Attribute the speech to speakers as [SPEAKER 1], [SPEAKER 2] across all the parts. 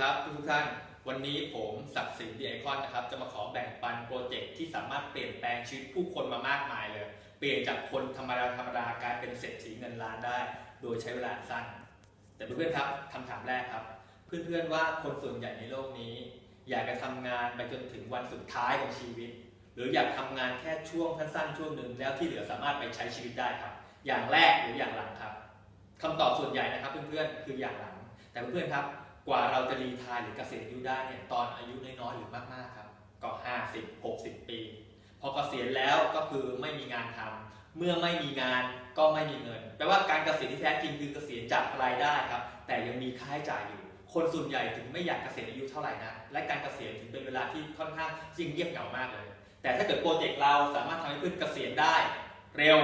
[SPEAKER 1] ครับทุกท่านวันนี้ผมศักดิ์ศรีดีไอคอนนะครับจะมาขอแบ่งปันโปรเจกต์ที่สามารถเปลี่ยนแปลงชีวิตผู้คนมามากมายเลย เปลี่ยนจากคนธรรมดาธรรมดากลายเป็นเศรษฐีเงินล้านได้ โดยใช้เวลาสั้น แต่เพื่อนๆครับคำถามแรกครับ เพื่อนๆว่าคนส่วนใหญ่ในโลกนี้ อยากจะทำงานไปจนถึงวันสุดท้ายของชีวิต หรืออยากทำงานแค่ช่วงสั้นๆช่วงหนึ่งแล้วที่เหลือสามารถไปใช้ชีวิตได้ครับ อย่างแรกหรืออย่างหลังครับคำตอบส่วนใหญ่นะครับ เพื่อนๆคืออย่างหลัง แต่เพื่อนๆครับ กว่าเราจะรีทายหรือเกษียณอายุได้เนี่ยตอนอายุน้อยๆหรือมากๆครับ ก็ 50 60 ปี พอเกษียณแล้วก็คือไม่มีงานทำเมื่อไม่มีงานก็ไม่มีเงินแปลว่าการเกษียณที่แท้จริงคือเกษียณจากรายได้ครับ แต่ยังมีค่าใช้จ่ายอยู่ คนส่วนใหญ่ถึงไม่อยากเกษียณอายุเท่าไหร่นะและการเกษียณถึงเป็นเวลาที่ค่อนข้างยิ่งเงียบเหงามากเลย แต่ถ้าเกิดโปรเจกต์เราสามารถทำให้เพื่อนเกษียณได้ เร็ว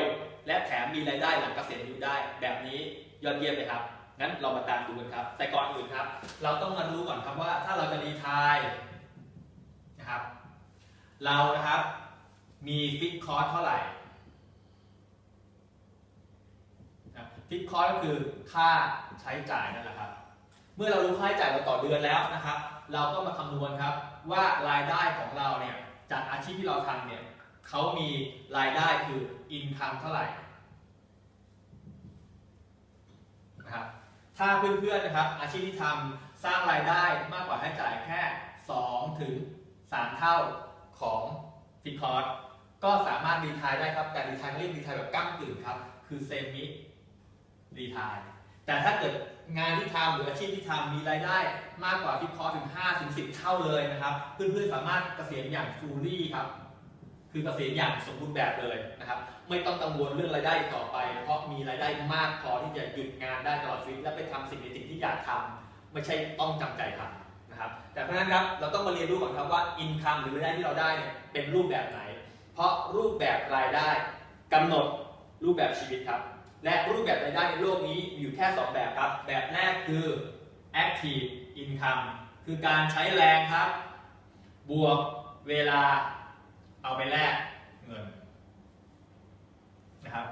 [SPEAKER 1] และแถมมีรายได้หลังเกษียณอายุได้ แบบนี้ยอดเยี่ยมเลยครับ งั้นเรามาตามดูกันครับ แต่ก่อนอื่นครับ เราต้องมารู้ก่อนครับว่าถ้าเราจะรีทายนะครับ เรานะครับมีฟิกคอร์สเท่าไหร่ฟิกคอร์สก็คือค่าใช้จ่ายนั่นแหละครับ เมื่อเรารู้ค่าใช้จ่ายเราต่อเดือนแล้วนะครับ เราก็มาคำนวณครับว่ารายได้ของเราเนี่ยจากอาชีพที่เราทำเนี่ยเขามีรายได้คืออินคัมเท่าไหร่นะครับ ถ้าเพื่อนๆนะครับอาชีพที่ทำสร้างรายได้มากกว่าใช้จ่ายแค่2ถึง3เท่าของฟิกคอร์สก็สามารถรีทายได้ครับ แต่รีทายเรียกรีทายแบบก้ากึ่งครับ คือเซมิรีทายแต่ถ้าเกิดงานที่ทำหรืออาชีพที่ทำมีรายได้มากกว่าฟิกคอร์สถึง5ถึง10 เท่าเลยนะครับ เพื่อนๆสามารถเกษียณอย่างฟูลี่ครับ คือเกษียณอย่างสมบูรณ์แบบเลยนะครับ ไม่ต้องกังวลเรื่องรายได้ต่อไป เพราะมีรายได้มากพอที่จะหยุดงานได้ตลอดชีวิตและไปทำสิ่งในสิ่งที่อยากทำไม่ใช่ต้องจำใจทำนะครับ แต่เพราะนั้นครับเราต้องมาเรียนรู้ก่อนครับว่าอินคัมหรือรายได้ที่เราได้เนี่ยเป็นรูปแบบไหน เพราะรูปแบบรายได้กำหนดรูปแบบชีวิตครับ และรูปแบบรายได้ในโลกนี้มีอยู่แค่ 2 แบบครับ แบบแรกคือ active income คือการใช้แรงครับ บวกเวลา เอาไปแลกเงินนะครับ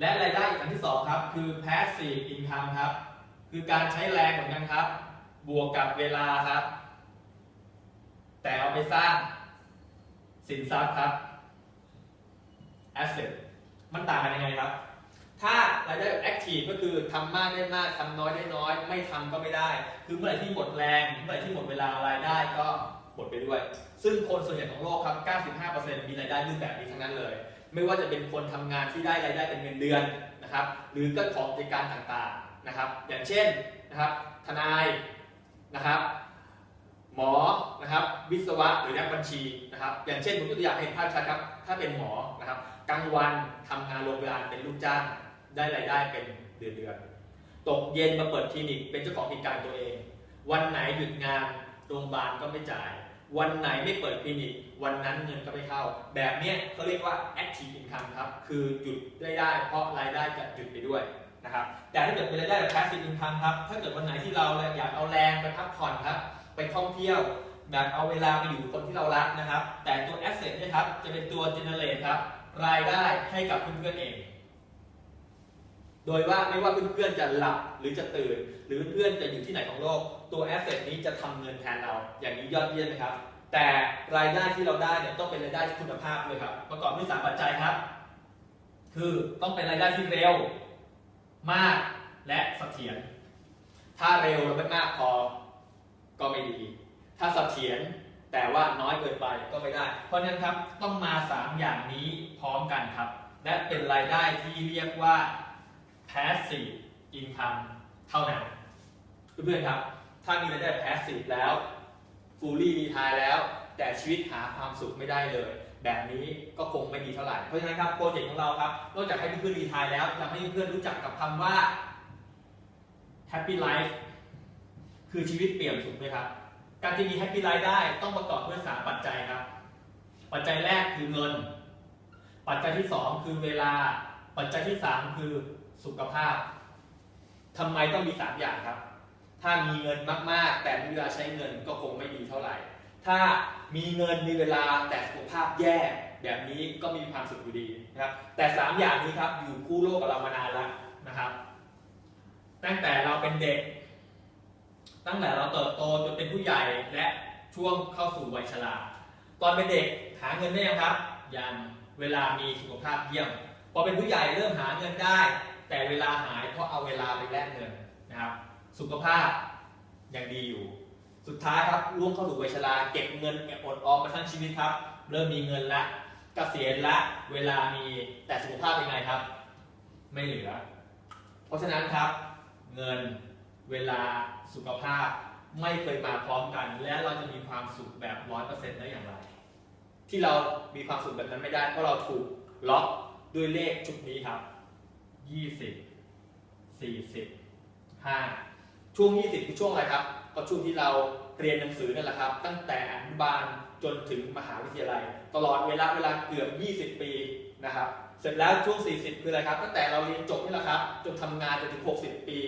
[SPEAKER 1] และรายได้อีกอันที่สองครับ คือ passive income ครับ คือการใช้แรงเหมือนกันครับ บวกกับเวลาครับ แต่เอาไปสร้างสินทรัพย์ครับ asset มันต่างกันยังไงครับ ถ้ารายได้ active ก็คือทำมากได้มากทำน้อยได้น้อย ไม่ทำก็ไม่ได้ คือเมื่อไหร่ที่หมดแรง เมื่อไหร่ที่หมดเวลารายได้ก็ หมดไปด้วย ซึ่งคนส่วนใหญ่ของโลกครับ 95%มีรายได้รูปแบบนี้ทั้งนั้นเลย ไม่ว่าจะเป็นคนทำงานที่ได้รายได้เป็นเงินเดือนนะครับ หรือก็ของกิจการต่างๆนะครับ อย่างเช่นนะครับทนายนะครับ หมอนะครับ วิศวะหรือนักบัญชีนะครับ อย่างเช่นผมยกตัวอย่างให้เห็นภาพชัดครับ ถ้าเป็นหมอนะครับกลางวันทำงานโรงพยาบาลเป็นลูกจ้างได้รายได้เป็นเดือนเดือนๆตกเย็นมาเปิดคลินิกเป็นเจ้าของกิจการตัวเอง วันไหนหยุดงาน โรงพยาบาลก็ไม่จ่าย วันไหนไม่เปิดคลินิก วันนั้นเงินก็ไม่เข้า แบบเนี้ยเขาเรียกว่า active income ครับ คือหยุดได้ได้ เพราะรายได้จะหยุดไปด้วยนะครับ แต่ถ้าเกิดเป็นรายได้แบบ passive income ครับ ถ้าเกิดวันไหนที่เราอยากเอาแรงไปพักผ่อนครับ ไปท่องเที่ยว แบบเอาเวลาไปอยู่กับคนที่เรารักนะครับ แต่ตัว asset เนี่ยครับ จะเป็นตัว generate ครับ รายได้ให้กับเพื่อนๆเองโดยว่าไม่ว่าเพื่อนๆจะหลับหรือจะตื่น หรือเพื่อนจะอยู่ที่ไหนของโลก ตัว asset นี้จะทำเงินแทนเราอย่างนี้ยอดเยี่ยมนะครับ แต่รายได้ที่เราได้เนี่ยต้องเป็นรายได้ที่คุณภาพด้วยครับ ประกอบด้วยสามปัจจัยครับ คือต้องเป็นรายได้ที่เร็ว มากและเสถียรถ้าเร็วแล้วไม่มากพอก็ไม่ดี ถ้าเสถียรแต่ว่าน้อยเกินไปก็ไม่ได้ เพราะฉะนั้นครับต้องมา 3 อย่างนี้พร้อมกันครับ และเป็นรายได้ที่เรียกว่า passive income เท่านั้นเพื่อนๆครับ ถ้ามีรายได้ passive แล้ว fully retire แล้ว แต่ชีวิตหาความสุขไม่ได้เลย แบบนี้ก็คงไม่ดีเท่าไหร่ เพราะฉะนั้นครับโปรเจกต์ของเราครับนอกจากให้เพื่อนรีทายแล้วยังให้เพื่อนรู้จักกับคำว่า happy life คือชีวิตเปี่ยมสุขด้วยครับ การที่มี happy life ได้ต้องประกอบด้วยสามปัจจัยครับ ปัจจัยแรกคือเงิน ปัจจัยที่สองคือเวลา ปัจจัยที่สามคือสุขภาพทำไมต้องมีสามอย่างครับ ถ้ามีเงินมากๆ แต่ไม่มีเวลาใช้เงินก็คงไม่ดีเท่าไหร่ ถ้ามีเงินมีเวลาแต่สุขภาพแย่แบบนี้ก็มีความสุขอยู่ดีนะครับแต่สามอย่างนี้ครับอยู่คู่โลกกับเรามานานแล้วนะครับตั้งแต่เราเป็นเด็ก ตั้งแต่เราเติบโตจนเป็นผู้ใหญ่และช่วงเข้าสู่วัยชราตอนเป็นเด็กหาเงินได้ยังครับยังเวลามีสุขภาพเยี่ยมพอเป็นผู้ใหญ่เริ่มหาเงินได้ แต่เวลาหายเพราะเอาเวลาไปแลกเงินนะครับ สุขภาพยังดีอยู่ สุดท้ายครับล่วงเข้าสู่วัยชราเก็บเงินเก็บอดออมมาทั้งชีวิตครับ เริ่มมีเงินละกเกษียณละเวลามีแต่สุขภาพเป็นไงครับ ไม่เหลือ เพราะฉะนั้นครับ เงินเวลาสุขภาพไม่เคยมาพร้อมกัน และเราจะมีความสุขแบบร้อยเปอร์เซ็นต์ได้อย่างไร ที่เรามีความสุขแบบนั้นไม่ได้เพราะเราถูกล็อกด้วยเลขชุดนี้ครับ20 40 5 ช่วง 20 คือช่วงอะไรครับ ก็ช่วงที่เราเรียนหนังสือนั่นแหละครับ ตั้งแต่อนุบาลจนถึงมหาวิทยาลัย ตลอดเวลาเวลาเกือบ 20 ปีนะครับ เสร็จแล้วช่วง 40 คืออะไรครับ ตั้งแต่เราเรียนจบนี่แหละครับ จนทำงานจนถึง 60 ปี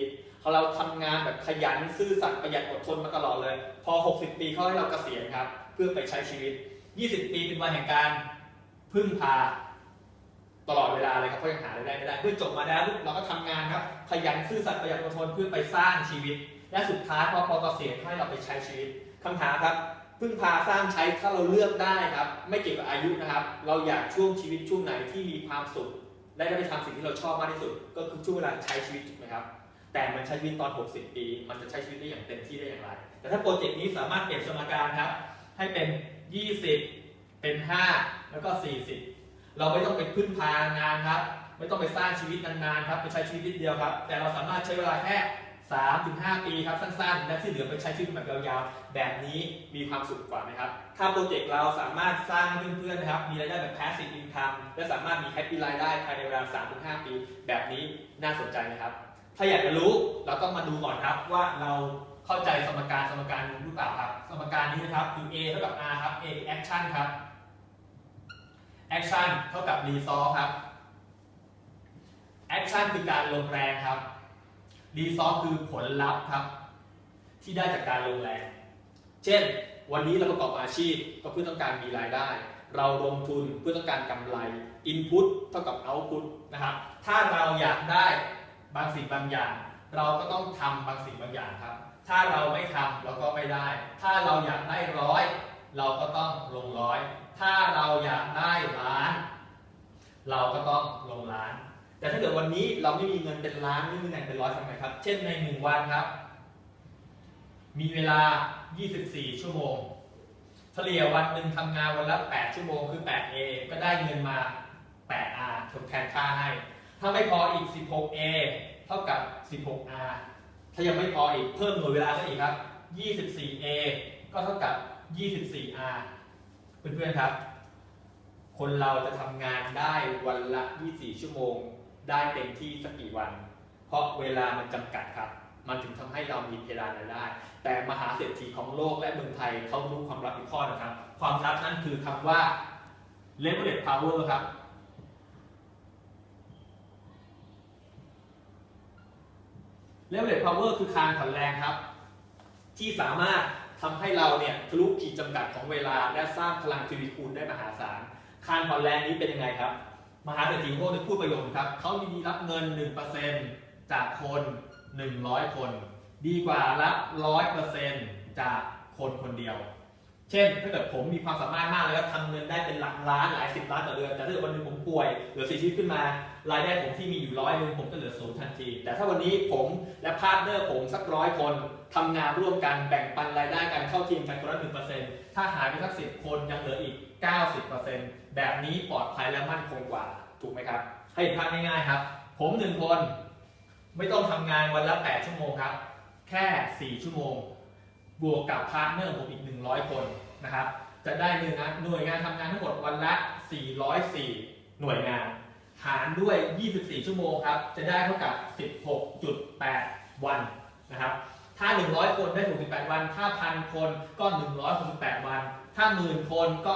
[SPEAKER 1] พอเราทำงานแบบขยันซื่อสัตย์ประหยัดอดทนมาตลอดเลย พอ 60 ปีเขาให้เราเกษียณครับ เพื่อไปใช้ชีวิต 20 ปีเป็นวันแห่งการพึ่งพา ตลอดเวลาเลยครับเพราะยังหารายได้ไม่ได้เพื่อจบมาแล้วเราก็ทำงานครับขยันซื่อสัตย์ประหยัดอดทนเพื่อไปสร้างชีวิต และสุดท้ายพอพอเกษียณให้เราไปใช้ชีวิตคำถามครับพึ่งพาสร้างใช้ถ้าเราเลือกได้ครับ ไม่เกี่ยวกับอายุนะครับ เราอยากช่วงชีวิตช่วงไหนที่มีความสุขและได้ไปทำสิ่งที่เราชอบมากที่สุด ก็คือช่วงเวลาใช้ชีวิตถูกไหมครับแต่มันใช้ชีวิตตอน 60 ปี มันจะใช้ชีวิตได้อย่างเต็มที่ได้อย่างไร แต่ถ้าโปรเจกต์นี้สามารถเปลี่ยนสมการครับ ให้เป็น 20 เป็น 5 แล้วก็ 40 เราไม่ต้องไปพึ่งพางานครับ ไม่ต้องไปสร้างชีวิตนานๆครับไปใช้ชีวิตนิดเดียวครับ แต่เราสามารถใช้เวลาแค่3-5 ปีครับสั้นๆ และที่เหลือไปใช้ชีวิตแบบยาวๆ แบบนี้มีความสุขกว่าไหมครับ ถ้าโปรเจกต์เราสามารถสร้างเพื่อนๆ นะครับ มีรายได้แบบ passive income และสามารถมี happy รายได้ภายในเวลา 3-5 ปี แบบนี้น่าสนใจไหมครับ ถ้าอยากจะรู้เราต้องมาดูก่อนครับว่าเราเข้าใจสมการสมการนี้หรือเปล่าครับ สมการนี้นะครับคือ A เท่ากับ R ครับ A คือ action ครับ action เท่ากับ resource ครับ action คือการลงแรงครับ resource คือผลลัพธ์ครับ ที่ได้จากการลงแรง เช่น วันนี้เราประกอบอาชีพก็เพื่อต้องการมีรายได้ เราลงทุนเพื่อต้องการกำไร input เท่ากับ output นะครับ ถ้าเราอยากได้บางสิ่งบางอย่าง เราก็ต้องทำบางสิ่งบางอย่างครับ ถ้าเราไม่ทำเราก็ไม่ได้ ถ้าเราอยากได้ร้อย เราก็ต้องลงร้อย ถ้าเราอยากได้ล้าน เราก็ต้องลงล้าน แต่ถ้าเกิดวันนี้เราไม่มีเงินเป็นล้านไม่มีเงินเป็นร้อยทำไงครับ เช่นในหนึ่งวันครับ มีเวลา 24 ชั่วโมง เฉลี่ยวันหนึ่งทำงานวันละ 8 ชั่วโมงคือ 8A ก็ได้เงินมา 8R ทดแทนค่าให้ ถ้าไม่พออีก 16A เท่ากับ 16R ถ้ายังไม่พออีกเพิ่มหน่วยเวลาซะอีกครับ 24A ก็เท่ากับ 24R เพื่อนๆครับ คนเราจะทำงานได้วันละ 24 ชั่วโมง ได้เต็มที่สักกี่วัน เพราะเวลามันจำกัดครับ มันถึงทำให้เรามีเพดานรายได้ แต่มหาเศรษฐีของโลกและเมืองไทยเขารู้ความลับอีกข้อนะครับ ความลับนั้นคือคำว่า leverage power ครับ leverage power คือคานผ่อนแรงครับ ที่สามารถ ทำให้เราเนี่ยทะลุขีดจำกัดของเวลา และสร้างพลังทวีคูณได้มหาศาลคานผ่อนแรงนี้เป็นยังไงครับ มหาเศรษฐีโลกได้พูดประโยคครับเขายินดีรับเงิน 1%จากคน 100 คน ดีกว่ารับ100%จากคนคนเดียว เช่นถ้าเกิดผมมีความสามารถมากเลยครับทำเงินได้เป็นหลักล้านหลายสิบล้านต่อเดือนแต่ถ้าเกิดวันนึงผมป่วยเหลือเสียชีวิตขึ้นมารายได้ผมที่มีอยู่ร้อยหนึงผมก็เหลือศูนย์ทันที แต่ถ้าวันนี้ผมและพาร์ทเนอร์ผมสักร้อยคน ทำงานร่วมกันแบ่งปันรายได้กันเข้าทีมกันคนละหนึ่งเปอร์เซ็นต์ถ้าหายไปสักสิบคนยังเหลืออีก 90%แบบนี้ปลอดภัยและมั่นคงกว่าถูกไหมครับ ให้เห็นภาพง่ายๆครับ ผมหนึ่งคนไม่ต้องทำงานวันละ 8 ชั่วโมงครับ แค่ 4 ชั่วโมง บวกกับพาร์ทเนอร์ผมอีก 100 คนนะครับ จะได้หนึ่งหน่วยงานทำงานทั้งหมดวันละ 404 หน่วยงาน หารด้วย 24 ชั่วโมงครับ จะได้เท่ากับ 16.8 วันนะครับ ถ้า 100 คนได้ 68 วัน ถ้าพันคนก็ 168 วัน ถ้าหมื่นคนก็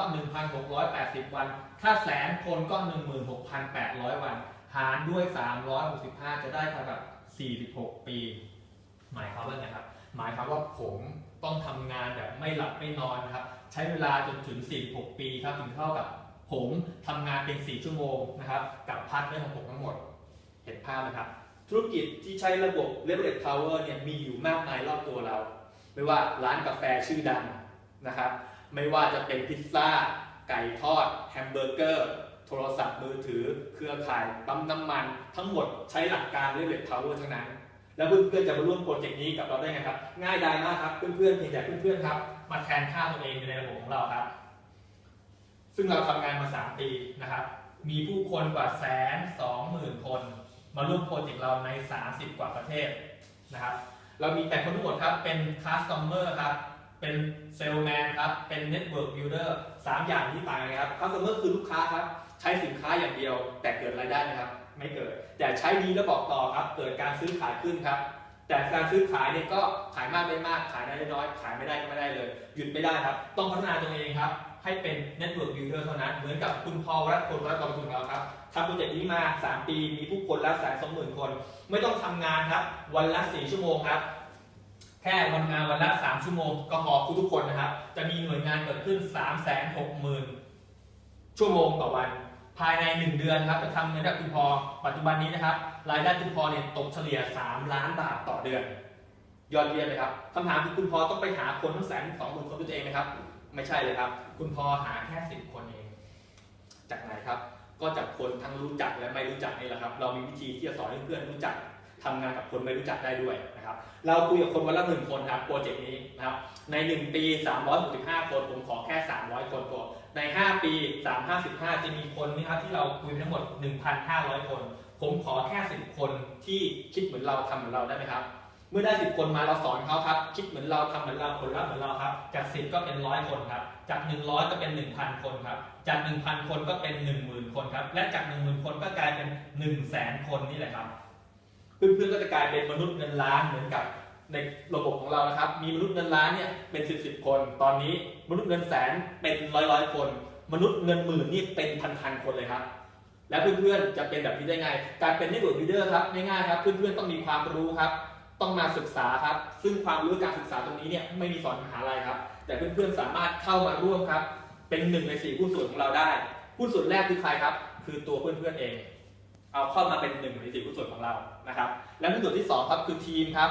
[SPEAKER 1] 1,680 วัน ถ้าแสนคนก็ 16,800 วัน หารด้วย 365 จะได้เท่ากับ 46 ปี หมายความว่าไงครับ หมายความว่าผมต้องทำงานแบบไม่หลับไม่นอนนะครับ ใช้เวลาจนถึง 46 ปีครับ ถึงเท่ากับผมทำงานเป็น 4 ชั่วโมงนะครับ กับพาร์ทเนอร์ของผมทั้งหมด เห็นภาพไหมครับ ธุรกิจที่ใช้ระบบ leverage power เนี่ยมีอยู่มากมายรอบตัวเรา ไม่ว่าร้านกาแฟชื่อดังนะครับ ไม่ว่าจะเป็นพิซซ่า ไก่ทอด แฮมเบอร์เกอร์ โทรศัพท์มือถือ เครือข่าย ปั๊มน้ำมัน ทั้งหมดใช้หลักการเรียบ power ทั้งนั้น แล้วเพื่อนๆจะมาร่วมโปรเจกต์นี้กับเราได้ไงครับ ง่ายดายมากครับ เพื่อนๆเพียงแต่เพื่อนๆครับ มาแทนค่าตัวเองในระบบของเราครับ ซึ่งเราทำงานมา 3 ปีนะครับ มีผู้คนกว่าแสนสองหมื่นคน มาร่วมโปรเจกต์เราใน 30 กว่าประเทศนะครับ เรามีแต่คนทั้งหมดครับ เป็นคัส t o มเมอร์ครับ เป็นเซลแมนครับ เป็นเน็ตเวิร์กบิลดเออร์สามอย่างที่ต่างกันครับคัส t o มเมอร์คือลูกค้าครับ ใช้สินค้าอย่างเดียว แต่เกิดรายได้นะครับ ไม่เกิด แต่ใช้ดีแล้วบอกต่อครับ เกิดการซื้อขายขึ้นครับแต่การซื้อขายเนี่ยก็ขายมากได้มากขายได้น้อยขายไม่ได้ก็ไม่ได้เลย หยุดไม่ได้ครับ ต้องพัฒนาตัวเองครับ ให้เป็น Network Builder เท่านั้น เหมือนกับคุณพอวรัตน์พลวัฒน์กองทุนเราครับทำโปรเจกต์นี้มา 3 ปี มีผู้คนละแสนสองหมื่นคน ไม่ต้องทำงานครับ วันละ 4 ชั่วโมงครับ แค่วันงานวันละ 3 ชั่วโมง ก็พอทุกคนนะครับ จะมีหน่วยงานเกิดขึ้น 3 6 0 0 0 0 ชั่วโมงต่อวัน ภายใน 1 เดือนครับ จะทำเงินได้คุณพอ ปัจจุบันนี้นะครับ รายได้คุณพอเนี่ยตกเฉลี่ย 3 ล้านบาทต่อเดือน ยอดเยี่ยมเลยครับคำถามคือคุณพอต้องไปหาคนทั้งแสนสองหมื่นคนด้วยตัวเองไหมครับ ไม่ใช่เลยครับ คุณพอหาแค่สิบคนเอง จากไหนครับ ก็จากคนทั้งรู้จักและไม่รู้จักนี่แหละครับ เรามีวิธีที่จะสอนให้เพื่อนรู้จักทำงานกับคนไม่รู้จักได้ด้วยนะครับ เราคุยกับคนวันละหนึ่งคนครับโปรเจกต์นี้นะครับ ใน 1 ปี 365 คนผมขอแค่ 300 คนพอใน 5 ปี 355 จะมีคนนะครับที่เราคุยทั้งหมด 1,500 คน ผมขอแค่ 10 คนที่คิดเหมือนเราทำเหมือนเราได้ไหมครับ เมื่อได้ 10 คนมาเราสอนเขาครับ คิดเหมือนเราทำเหมือนเราผลลัพธ์เหมือนเราครับ จาก 10 ก็เป็นร้อยคนครับ จาก 100 ก็เป็น 1,000 คนครับ จาก 1,000 คนก็เป็น 10,000 คนครับ และจาก 10,000 คนก็กลายเป็น 100,000 คนนี่แหละครับ เพื่อนๆ ก็จะกลายเป็นมนุษย์เงินล้านเหมือนกับในระบบของเรานะครับ มีมนุษย์เงินล้านเนี่ยเป็น 10 10คน ตอนนี้มนุษย์เงินแสนเป็นร้อยร้อยคน มนุษย์เงินหมื่นนี่เป็นพันๆคนเลยครับ และเพื่อนๆ จะเป็นแบบนี้ได้ไง การเป็น network leader ครับง่ายๆครับ เพื่อนๆ ต้องมีความรู้ครับ ต้องมาศึกษาครับ ซึ่งความรู้การศึกษาตรงนี้เนี่ยไม่มีสอนมหาลัยครับ แต่เพื่อนๆสามารถเข้ามาร่วมครับ เป็นหนึ่งในสี่หุ้นส่วนของเราได้หุ้นส่วนแรกคือใครครับ คือตัวเพื่อนๆเอง เอาเข้ามาเป็นหนึ่งในสี่หุ้นส่วนของเรานะครับ และหุ้นส่วนที่สองครับคือทีมครับ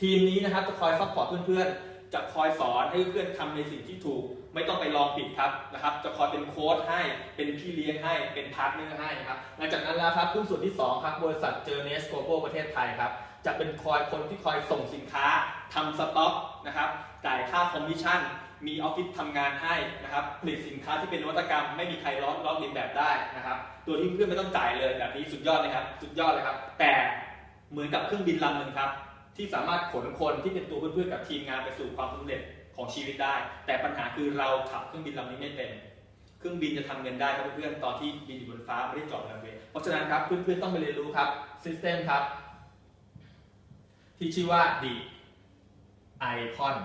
[SPEAKER 1] ทีมนี้นะครับจะคอยซัพพอร์ตเพื่อนๆจะคอยสอนให้เพื่อนทำในสิ่งที่ถูก ไม่ต้องไปลองผิดครับนะครับ จะคอยเป็นโค้ชให้ เป็นพี่เลี้ยงให้ เป็นพาร์ทเนอร์ให้นะครับ หลังจากนั้นแล้วครับหุ้นส่วนที่สองครับ บริษัทเจอเนสโกลบประเทศไทยครับ จะเป็นคอยคนที่คอยส่งสินค้าทำสต็อกนะครับ จ่ายค่าคอมมิชชั่น มีออฟฟิศทำงานให้นะครับ ผลิตสินค้าที่เป็นนวัตกรรม ไม่มีใครล้อล้อเลียนแบบได้นะครับ ตัวที่เพื่อนไม่ต้องจ่ายเลยแบบนี้สุดยอดเลยครับ สุดยอดเลยครับ แต่เหมือนกับเครื่องบินลำหนึ่งครับ ที่สามารถขนคนที่เป็นตัวเพื่อนๆกับทีมงานไปสู่ความสำเร็จ ของชีวิตได้ แต่ปัญหาคือเราขับเครื่องบินลำนี้ไม่เป็นเครื่องบินจะทำเงินได้ครับเพื่อนๆตอนที่บินอยู่บนฟ้าไม่ได้จอดรันเวย์เพราะฉะนั้นครับเพื่อนๆต้องไปเรียนรู้ครับซิสเต็มครับ ที่ชื่อว่า The Icon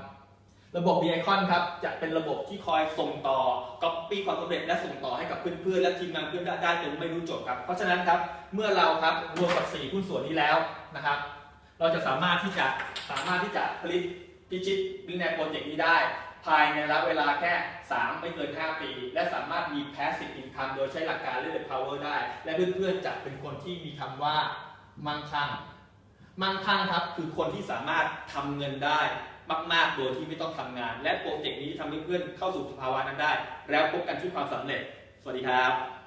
[SPEAKER 1] ระบบ The Icon ครับจะเป็นระบบที่คอยส่งต่อ copy ความสำเร็จและส่งต่อให้กับเพื่อนๆและทีมงานเพื่อนได้จนไม่รู้จบครับ เพราะฉะนั้นครับเมื่อเราครับรวมกับ4หุ้นส่วนนี้แล้วนะครับ เราจะสามารถที่จะสามารถที่จะผลิต พิชิตวินัยโปรเจกต์นี้ได้ ภายในระยะเวลาแค่ 3 ไม่เกิน 5 ปี และสามารถมี passive income โดยใช้หลักการ Leader Power ได้ และเพื่อนๆจะเป็นคนที่มีคำว่ามั่งคั่งมั่งคั่งครับคือคนที่สามารถทำเงินได้มากๆ โดยที่ไม่ต้องทำงาน และโปรเจกต์นี้ทำให้เพื่อนเข้าสู่สภาวะนั้นได้ แล้วพบกันที่ความสำเร็จ สวัสดีครับ